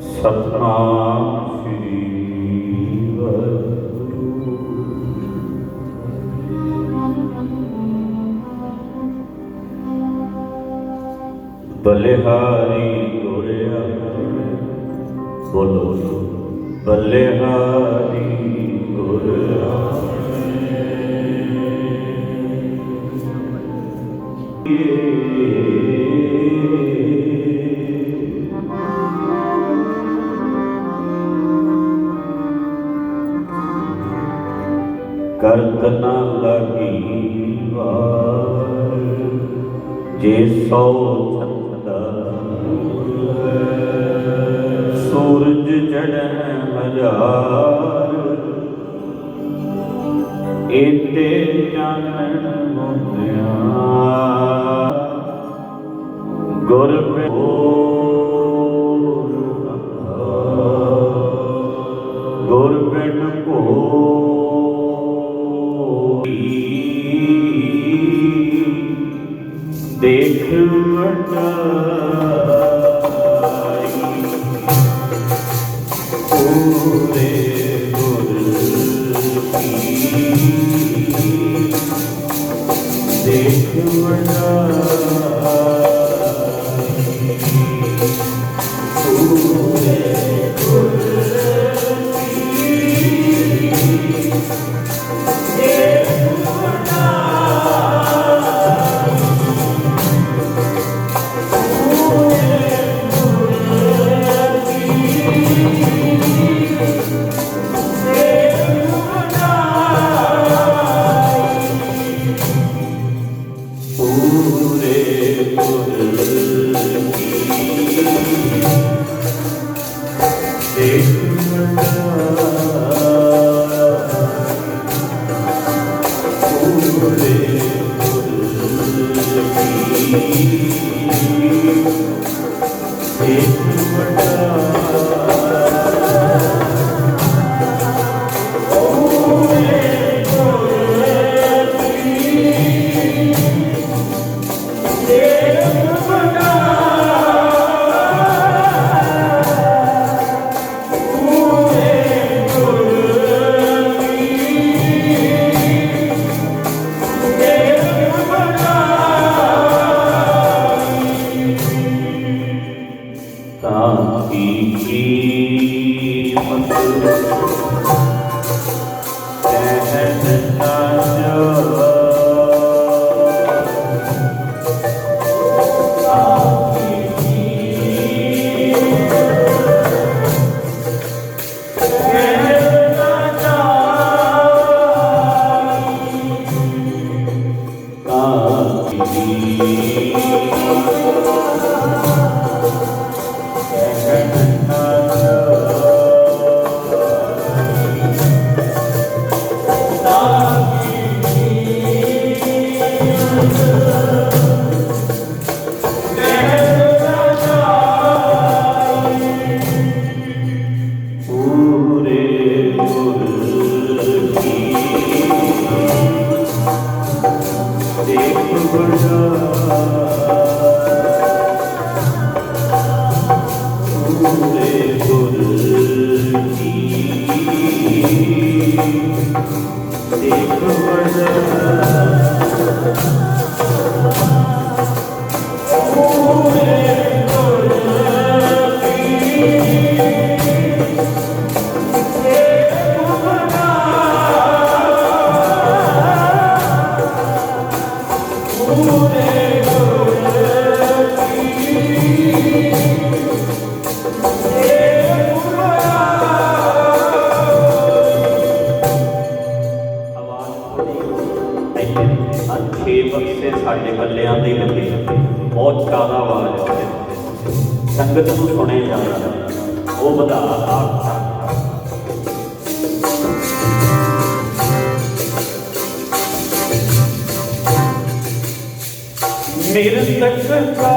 ਸਤਨਾਮ ਸ੍ਰੀ ਵਾਹਿਗੁਰੂ। ਬਲਿਹਾਰੀ ਤੋਰਿਆ ਬੋਲੋ। ਬਲਿਹਾਰੀ ਤੋਰਿਆ। ਕਰਤ ਨ ਲਗੀ ਵਾਰ। ਜੇ ਸੋ ਛੰਦਾ ਸੂਰਜ ਚੜ੍ਹੈ ਹਜ਼ਾਰ ਇਤੇ ਚਾਨਣ ਮੁੰਦਿਆ। ਗੁਰ ਗੁਰ ਦੇਖ ਕੀਮਤ ਕਹਿਣ ਨਾ ਪੂਰੇ ਗੁਰ ਸੰਗਤ ਨੂੰ ਸੁਣੇ ਜਾਂਦਾ ਉਹ ਵਧਾ ਆਪ ਨਿਰਤਕ ਕਾ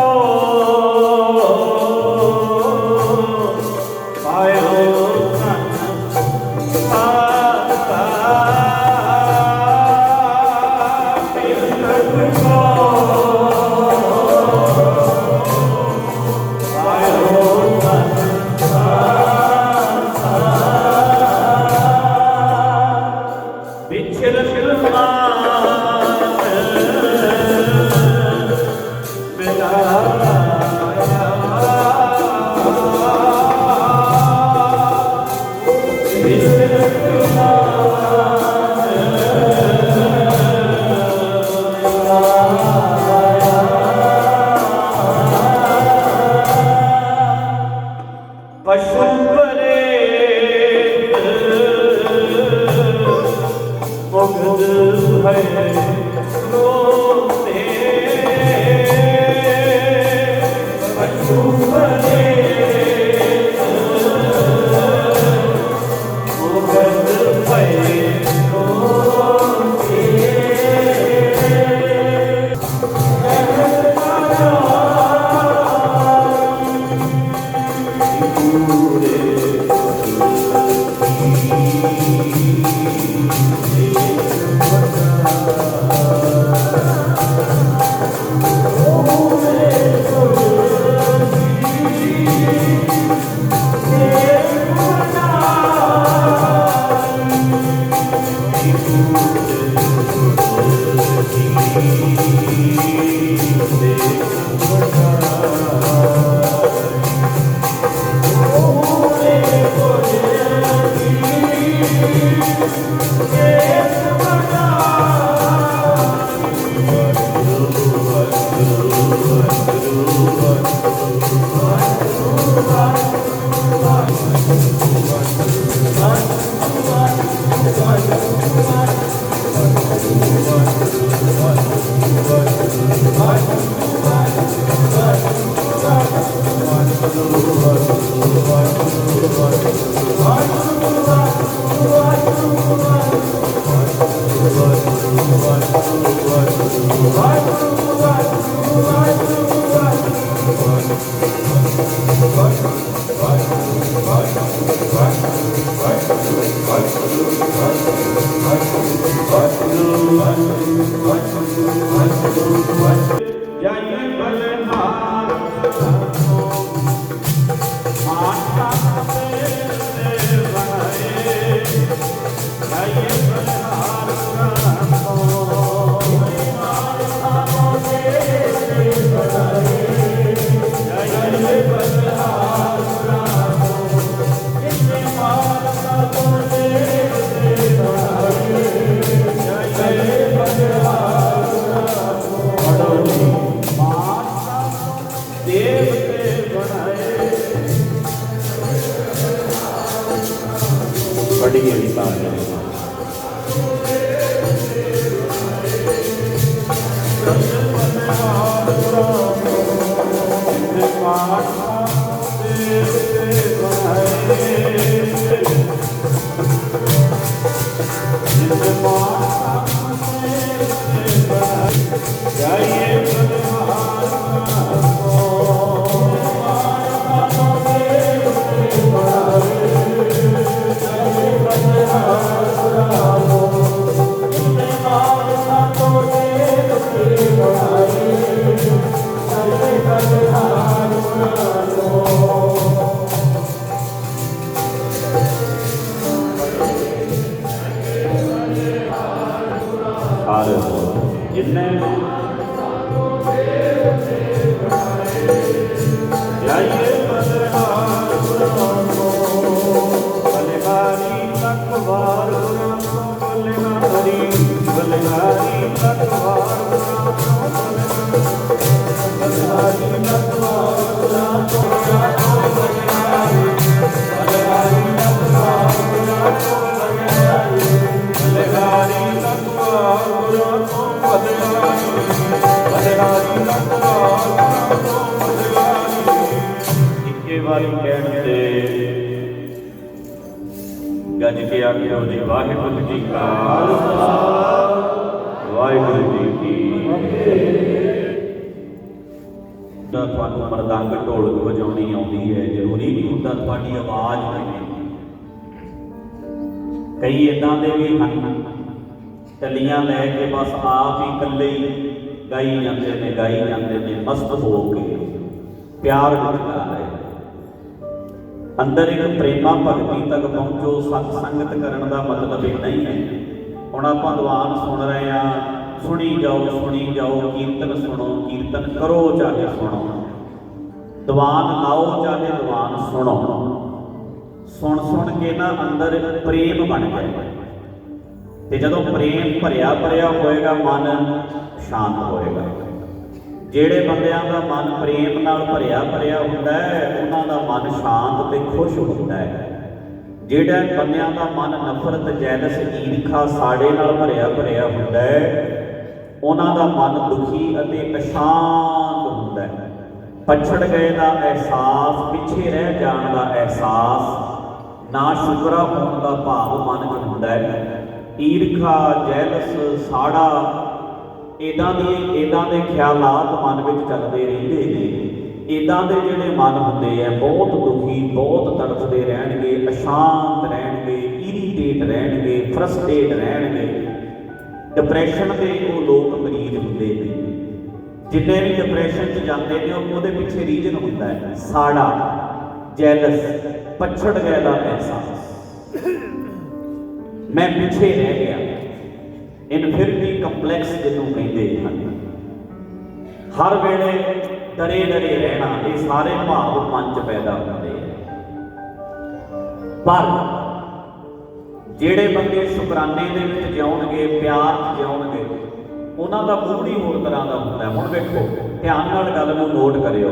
Yeah. வடிவடிப்பார்கள் ਵਾਰੀ ਕਹਿਣ ਗੱਜ ਕੇ ਆਖਿਓ ਜੀ, ਵਾਹਿਗੁਰੂ ਜੀ ਕਾ ਖਾਲਸਾ। ਵਾਹਿਗੁਰੂ ਜੀ ਕੀ ਫਤਿਹ। ਤਾਂ ਤੁਹਾਨੂੰ ਮਰਦੰਗ ਢੋਲਕ ਵਜਾਉਣੀ ਆਉਂਦੀ ਹੈ, ਜ਼ਰੂਰੀ ਨਹੀਂ ਹੁੰਦਾ ਤੁਹਾਡੀ ਆਵਾਜ਼ ਹੋਵੇ ਕਈ ਇਦਾਂ ਦੇ ਵੀ ਹਨ, ਟੱਲੀਆਂ ਲੈ ਕੇ ਬਸ ਆਪ ਹੀ ਇਕੱਲੇ ਹੀ ਗਾਈ ਜਾਂਦੇ ਨੇ, ਗਾਈ ਜਾਂਦੇ ਨੇ, ਮਸਤ ਹੋ ਕੇ, ਪਿਆਰ ਵਿੱਚ ਗਾ ਰਹੇ ਅੰਦਰ ਇੱਕ ਪ੍ਰੇਮਾ ਭਗਤੀ ਤੱਕ ਪਹੁੰਚੋ ਸਤ ਸੰਗਤ ਕਰਨ ਦਾ ਮਤਲਬ ਇਹ ਨਹੀਂ ਹੈ। ਹੁਣ ਆਪਾਂ ਦੀਵਾਨ ਸੁਣ ਰਹੇ ਆ ਸੁਣੀ ਜਾਓ ਸੁਣੀ ਜਾਓ, ਕੀਰਤਨ ਸੁਣੋ, ਕੀਰਤਨ ਕਰੋ ਜਾ ਕੇ ਸੁਣੋ। ਦੀਵਾਨ ਲਾਓ ਜਾ ਕੇ ਦੀਵਾਨ ਸੁਣੋ। ਸੁਣ ਸੁਣ ਕੇ ਨਾ ਅੰਦਰ ਪ੍ਰੇਮ ਬਣ ਜਾਏ। ਤੇ ਜਦੋਂ ਪ੍ਰੇਮ ਭਰਿਆ ਭਰਿਆ ਹੋਏਗਾ, ਮਨ ਸ਼ਾਂਤ ਹੋਏਗਾ। ਜਿਹੜੇ ਬੰਦਿਆਂ ਦਾ ਮਨ ਪ੍ਰੇਮ ਨਾਲ ਭਰਿਆ ਭਰਿਆ ਹੁੰਦਾ ਹੈ, ਉਹਨਾਂ ਦਾ ਮਨ ਸ਼ਾਂਤ ਤੇ ਖੁਸ਼ ਹੁੰਦਾ ਹੈ। ਜਿਹੜਾ ਬੰਦਿਆਂ ਦਾ ਮਨ ਨਫ਼ਰਤ, ਜੈਲਸ, ਈਰਖਾ, ਸਾੜੇ ਨਾਲ ਭਰਿਆ ਭਰਿਆ ਹੁੰਦਾ ਹੈ, ਉਹਨਾਂ ਦਾ ਮਨ ਦੁਖੀ ਅਤੇ ਅਸ਼ਾਂਤ ਹੁੰਦਾ ਹੈ। ਪਛੜ ਗਏ ਦਾ ਅਹਿਸਾਸ, ਪਿੱਛੇ ਰਹਿ ਜਾਣ ਦਾ ਅਹਿਸਾਸ, ਨਾ ਸ਼ੁਕਰਾ ਹੋਣ ਦਾ ਭਾਵ ਮਨ 'ਚ ਹੁੰਦਾ ਹੈ। ਈਰਖਾ, ਜੈਲਸ, ਸਾੜਾ ਇਦਾਂ ਦੀ ਇਦਾਂ ਦੇ ਖਿਆਲਾਤ ਮਨ ਵਿੱਚ ਚੱਲਦੇ ਰਹਿੰਦੇ ਨੇ। ਇਦਾਂ ਦੇ ਜਿਹੜੇ ਮਨ ਹੁੰਦੇ ਆ, ਬਹੁਤ ਦੁਖੀ, ਬਹੁਤ ਤੜਫਦੇ ਰਹਿਣਗੇ, ਅਸ਼ਾਂਤ ਰਹਿਣਗੇ ਇਰੀਟੇਟ ਰਹਿਣਗੇ ਫਰਸਟ੍ਰੇਟ ਰਹਿਣਗੇ। ਡਿਪਰੈਸ਼ਨ ਦੇ ਉਹ ਲੋਕ ਮਰੀਜ਼ ਹੁੰਦੇ ਨੇ। ਜਿੰਨੇ ਵੀ ਡਿਪਰੈਸ਼ਨ 'ਚ ਜਾਂਦੇ ਨੇ ਉਹਦੇ ਪਿੱਛੇ ਰੀਜਨ ਹੁੰਦਾ ਹੈ। ਸਾੜਾ ਜੈਲਸ ਪਛੜ ਗਏ ਦਾ ਅਹਿਸਾਸ। ਮੈਂ ਪਿੱਛੇ ਰਹਿ ਗਿਆ। ਇਨਫਿਰਿਟੀ ਕੰਪਲੈਕਸ ਜਿਹਨੂੰ ਕਹਿੰਦੇ ਹਨ। ਹਰ ਵੇਲੇ ਡਰੇ ਡਰੇ ਰਹਿਣਾ, ਇਹ ਸਾਰੇ ਭਾਵ ਮਨ 'ਚ ਪੈਦਾ ਹੁੰਦੇ ਆ। ਪਰ ਜਿਹੜੇ ਬੰਦੇ ਸ਼ੁਕਰਾਨੇ ਦੇ ਵਿੱਚ ਜਿਉਣਗੇ, ਪਿਆਰ 'ਚ ਜਿਉਣਗੇ, ਉਹਨਾਂ ਦਾ ਮੂਡ ਹੀ ਹੋਰ ਤਰ੍ਹਾਂ ਦਾ ਹੁੰਦਾ। ਹੁਣ ਵੇਖੋ, ਧਿਆਨ ਨਾਲ ਗੱਲ ਨੂੰ ਨੋਟ ਕਰਿਓ।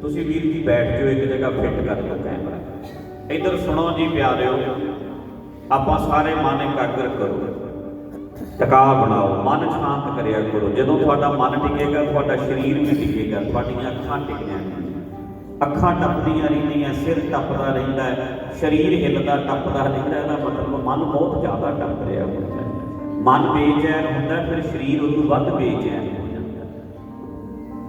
ਤੁਸੀਂ ਵੀਰ ਜੀ ਬੈਠ ਜਾਓ, ਇੱਕ ਜਗ੍ਹਾ ਫਿੱਟ ਕਰ ਲਓ ਕੈਮਰਾ ਇੱਧਰ ਸੁਣੋ ਜੀ ਪਿਆਰਿਓ, ਆਪਾਂ ਸਾਰੇ ਮਨ ਇਕਾਗਰ ਕਰੋ। ਟਿਕਾ ਬਣਾਓ, ਮਨ ਸ਼ਾਂਤ ਕਰਿਆ ਕਰੋ। ਜਦੋਂ ਤੁਹਾਡਾ ਮਨ ਟਿਕੇਗਾ, ਤੁਹਾਡਾ ਸਰੀਰ ਵੀ ਟਿਕੇਗਾ, ਤੁਹਾਡੀਆਂ ਅੱਖਾਂ ਟਿਕੀਆਂ ਅੱਖਾਂ ਟੱਪਦੀਆਂ ਰਹਿੰਦੀਆਂ, ਸਿਰ ਟੱਪਦਾ ਰਹਿੰਦਾ ਹੈ, ਸਰੀਰ ਹਿੱਲਦਾ, ਟੱਪਦਾ ਰਹਿੰਦਾ, ਇਹਦਾ ਮਤਲਬ ਮਨ ਬਹੁਤ ਜ਼ਿਆਦਾ ਟੱਪ ਰਿਹਾ ਹੁੰਦਾ ਹੈ। ਮਨ ਬੇਚੈਨ ਹੁੰਦਾ, ਫਿਰ ਸਰੀਰ ਉਹਨੂੰ ਵੱਧ ਬੇਚੈਨ ਹੋ ਜਾਂਦਾ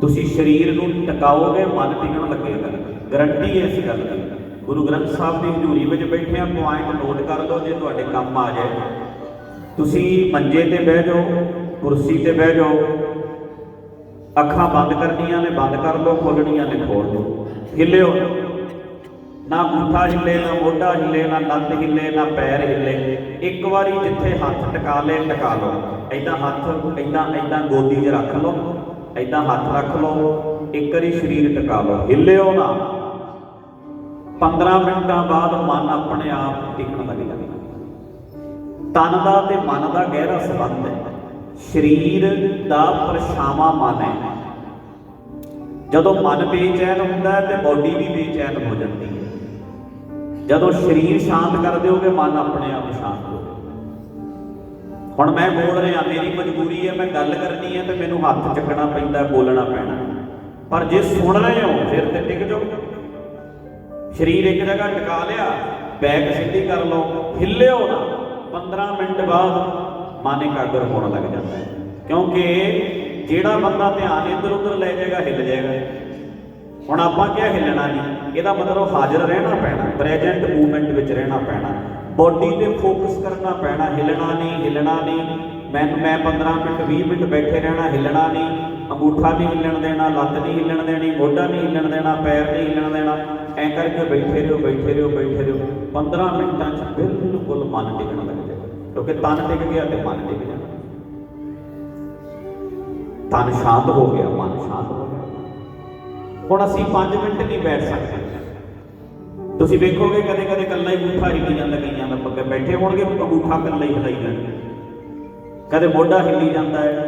ਤੁਸੀਂ ਸਰੀਰ ਨੂੰ ਟਿਕਾਓਗੇ, ਮਨ ਟਿਕਣ ਲੱਗੇਗਾ। ਗਰੰਟੀ ਹੈ ਇਸ ਗੱਲ ਦੀ। ਗੁਰੂ ਗ੍ਰੰਥ ਸਾਹਿਬ ਦੀ ਹਜ਼ੂਰੀ ਵਿੱਚ ਬੈਠੇ ਆ ਪੁਆਇੰਟ ਨੋਟ ਕਰ ਲਓ ਜੇ ਤੁਹਾਡੇ ਕੰਮ ਆ ਜਾਏ। ਤੁਸੀਂ ਮੰਜੇ ਤੇ ਬਹਿ ਜਾਓ, ਕੁਰਸੀ ਤੇ ਬਹਿ ਜਾਓ। ਅੱਖਾਂ ਬੰਦ ਕਰਨੀਆਂ ਨੇ, ਬੰਦ ਕਰ ਲਓ ਖੋਲਣੀਆਂ ਨੇ ਖੋਲ ਲਓ। ਹਿੱਲਿਓ। ਨਾ ਅੰਗੂਠਾ ਹਿੱਲੇ, ਨਾ ਮੋਢਾ ਹਿੱਲੇ, ਨਾ ਲੱਤ ਹਿੱਲੇ, ਨਾ ਪੈਰ ਹਿੱਲੇ। ਇੱਕ ਵਾਰੀ ਜਿੱਥੇ ਹੱਥ ਟਿਕਾ ਲੇ, ਟਿਕਾ ਲਓ। ਐਦਾਂ ਹੱਥ ਐਦਾਂ ਐਦਾਂ ਗੋਦੀ 'ਚ ਰੱਖ ਲਓ। ਐਦਾਂ ਹੱਥ ਰੱਖ ਲਓ। ਇੱਕ ਵਾਰੀ ਸਰੀਰ ਟਿਕਾ ਲਓ। ਹਿੱਲਿਓ ਨਾ। 15 ਮਿੰਟਾਂ ਬਾਅਦ ਮਨ ਆਪਣੇ ਆਪ ਟਿਕਣ ਲੱਗ ਜਾਂਦਾ। ਤਨ ਦਾ ਤੇ ਮਨ ਦਾ ਗਹਿਰਾ ਸੰਬੰਧ ਹੈ। ਸਰੀਰ ਦਾ ਪਰਛਾਵਾਂ ਮਨ ਹੈ। ਜਦੋਂ ਮਨ ਬੇਚੈਨ ਹੁੰਦਾ ਹੈ ਤੇ ਬਾਡੀ ਵੀ ਬੇਚੈਨ ਹੋ ਜਾਂਦੀ ਹੈ। ਜਦੋਂ ਸਰੀਰ ਸ਼ਾਂਤ ਕਰ ਦਿਓਗੇ ਮਨ ਆਪਣੇ ਆਪ ਸ਼ਾਂਤ ਹੋ ਹੁਣ ਮੈਂ ਬੋਲ ਰਿਹਾ, ਮੇਰੀ ਮਜਬੂਰੀ ਹੈ, ਮੈਂ ਗੱਲ ਕਰਨੀ ਹੈ ਤੇ ਮੈਨੂੰ ਹੱਥ ਚੱਕਣਾ ਪੈਂਦਾ, ਬੋਲਣਾ ਪੈਣਾ ਪਰ ਜੇ ਸੁਣ ਰਹੇ ਹੋ ਫਿਰ ਤੇ ਟਿਕ ਜਾਓ। ਸਰੀਰ ਇੱਕ ਜਗ੍ਹਾ ਟਿਕਾ ਲਿਆ ਬੈਕ ਸਿੱਧੀ ਕਰ ਲਓ ਹਿੱਲਿਓ ਨਾ। 15 ਮਿੰਟ ਬਾਅਦ ਮਨ ਇਕਾਗਰ ਹੋਣ ਲੱਗ ਜਾਂਦਾ ਹੈ। ਕਿਉਂਕਿ ਜਿਹੜਾ ਬੰਦਾ ਧਿਆਨ ਇੱਧਰ ਉੱਧਰ ਲੈ ਜਾਏਗਾ, ਹਿੱਲ ਜਾਏਗਾ। ਹੁਣ ਆਪਾਂ ਕਿਹਾ ਹਿੱਲਣਾ ਨਹੀਂ, ਇਹਦਾ ਮਤਲਬ ਹਾਜ਼ਰ ਰਹਿਣਾ ਪੈਣਾ ਪ੍ਰੈਜ਼ੈਂਟ ਮੂਵਮੈਂਟ ਵਿੱਚ ਰਹਿਣਾ ਪੈਣਾ। ਬੋਡੀ ਤੇ ਫੋਕਸ ਕਰਨਾ ਪੈਣਾ, ਹਿੱਲਣਾ ਨਹੀਂ ਹਿੱਲਣਾ ਨਹੀਂ। ਮੈਂ ਮੈਂ 15 ਮਿੰਟ 20 ਮਿੰਟ ਬੈਠੇ ਰਹਿਣਾ, ਹਿੱਲਣਾ ਨਹੀਂ। ਅੰਗੂਠਾ ਨਹੀਂ ਹਿੱਲਣ ਦੇਣਾ, ਲੱਤ ਨਹੀਂ ਹਿੱਲਣ ਦੇਣੀ, ਮੋਢਾ ਨਹੀਂ ਹਿੱਲਣ ਦੇਣਾ, ਪੈਰ ਨਹੀਂ ਹਿੱਲਣ ਦੇਣਾ। ਐਂ ਕਰਕੇ ਬੈਠੇ ਰਹੋ ਬੈਠੇ ਰਹੋ ਬੈਠੇ ਰਹੋ। 15 ਮਿੰਟਾਂ 'ਚ ਬਿਲਕੁਲ ਮਨ ਟਿਕਣ ਲੱਗ ਕਿਉਂਕਿ ਤਨ ਟਿਕ ਗਿਆ ਤੇ ਮਨ ਟਿਕ ਜਾਣਾ ਤਨ ਸ਼ਾਂਤ ਹੋ ਗਿਆ, ਮਨ ਸ਼ਾਂਤ ਹੋ ਗਿਆ। ਹੁਣ ਅਸੀਂ 5 ਮਿੰਟ ਨਹੀਂ ਬੈਠ ਸਕਦੇ। ਤੁਸੀਂ ਵੇਖੋਗੇ ਕਦੇ ਕਦੇ ਇਕੱਲਾ ਹੀ ਅੰਗੂਠਾ ਹਿੱਲੀ ਜਾਂਦਾ ਕਈਆਂ ਦਾ ਪੱਕੇ ਬੈਠੇ ਹੋਣਗੇ, ਅੰਗੂਠਾ ਇਕੱਲਾ ਹੀ ਹਿਲਾਈ ਜਾਂਦਾ ਕਦੇ ਮੋਢਾ ਹਿੱਲੀ ਜਾਂਦਾ ਹੈ।